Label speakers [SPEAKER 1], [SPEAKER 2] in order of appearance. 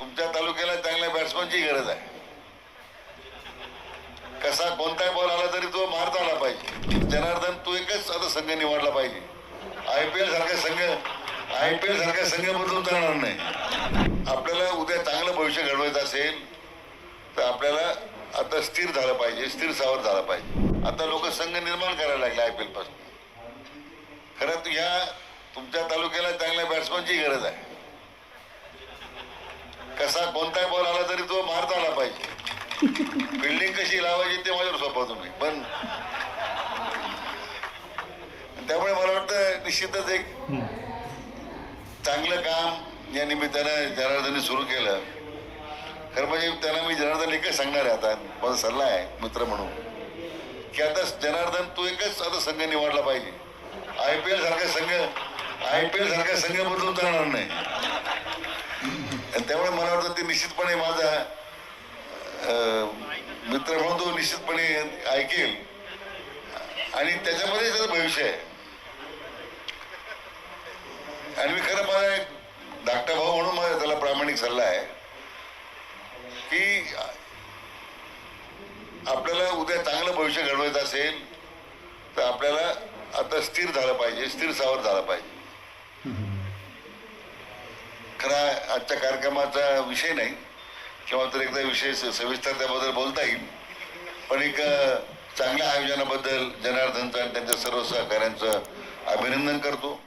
[SPEAKER 1] तुमच्या तालुक्याला चांगल्या बॅट्समनची गरज आहे. कसा कोणताही बॉल आला तरी तो मारता आला पाहिजे. जनार्दन तू एकच आता संघ निवडला पाहिजे. आय पी एल सारखा संघ आय पी एल सारखा संघ बदलून चालणार नाही. आपल्याला उद्या चांगलं भविष्य घडवायचं असेल तर आपल्याला आता स्थिर झालं पाहिजे स्थिर सावर झालं पाहिजे. आता लोक संघ निर्माण करायला लागले आय पी एलपासून. खरं तर ह्या तुमच्या तालुक्याला चांगल्या बॅट्समनची गरज आहे. कसा कोणताही बॉल आला तरी तो मारता आला पाहिजे. बिल्डिंग कशी लावायची ते माझ्यावर सोपा तुम्ही पण त्यामुळे मला वाटतं निश्चितच एक चांगलं काम या निमित्तानं जनार्दनने सुरू केलं. खरं म्हणजे त्यांना मी जनार्दन एकच सांगणार आहे. आता माझा सल्ला आहे मित्र म्हणून की आता जनार्दन तू एकच आता संघ निवडला पाहिजे. आय पी एल सारखा संघ आय पी एल सारखा संघ बदलून चालणार नाही आणि त्यामुळे मला वाटतं ते निश्चितपणे माझा मित्र म्हणून तो निश्चितपणे ऐकेल. आणि त्याच्यामध्ये त्याचं भविष्य आहे. आणि मी खरं मला एक धाकटा भाऊ म्हणून माझा त्याला प्रामाणिक सल्ला आहे की आपल्याला उद्या चांगलं भविष्य घडवायचं असेल तर आपल्याला आता स्थिर झालं पाहिजे स्थिर सावर झालं पाहिजे. आजच्या कार्यक्रमाचा विषय नाही. किंवा तर एकदा विषय सविस्तर त्याबद्दल बोलता येईल. पण एक चांगल्या आयोजनाबद्दल जनार्दनचं आणि त्यांच्या सर्व सहकाऱ्यांचं अभिनंदन करतो.